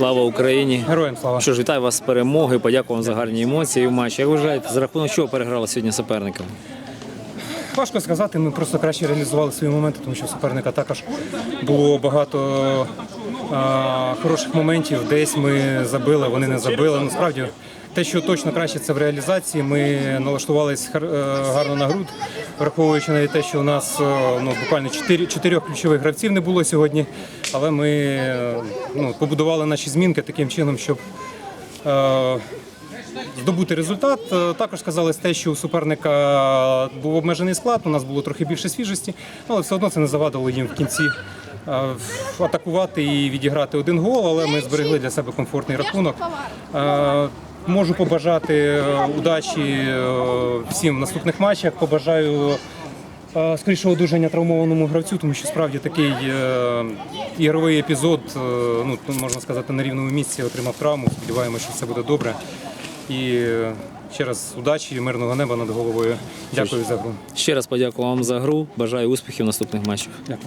Слава Україні! Героям слава. Що ж, вітаю вас з перемоги. Подякую вам за гарні емоції в матчі. Як вважаєте, за рахунок чого переграли сьогодні суперникам? Важко сказати, ми просто краще реалізували свої моменти, тому що у суперника також було багато а, хороших моментів. Десь ми забили, вони не забили. Насправді, те, що точно краще, це в реалізації. Ми налаштувалися е, гарно на груд, враховуючи навіть те, що у нас е, ну, буквально чотирьох ключових гравців не було сьогодні. Але ми е, ну, побудували наші змінки таким чином, щоб. е, здобути результат. Е, Також сказали те, що у суперника був обмежений склад, у нас було трохи більше свіжості, але все одно це не завадило їм в кінці атакувати і відіграти один гол, але ми зберегли для себе комфортний рахунок. Можу побажати е, удачі е, всім в наступних матчах. Побажаю е, скорішого одужання травмованому гравцю, тому що справді такий ігровий епізод, ну можна сказати, на рівному місці отримав травму. Сподіваємося, що все буде добре. І ще раз удачі, і мирного неба над головою. Дякую за гру. Ще раз подякую вам за гру. Бажаю успіхів в наступних матчах. Дякую.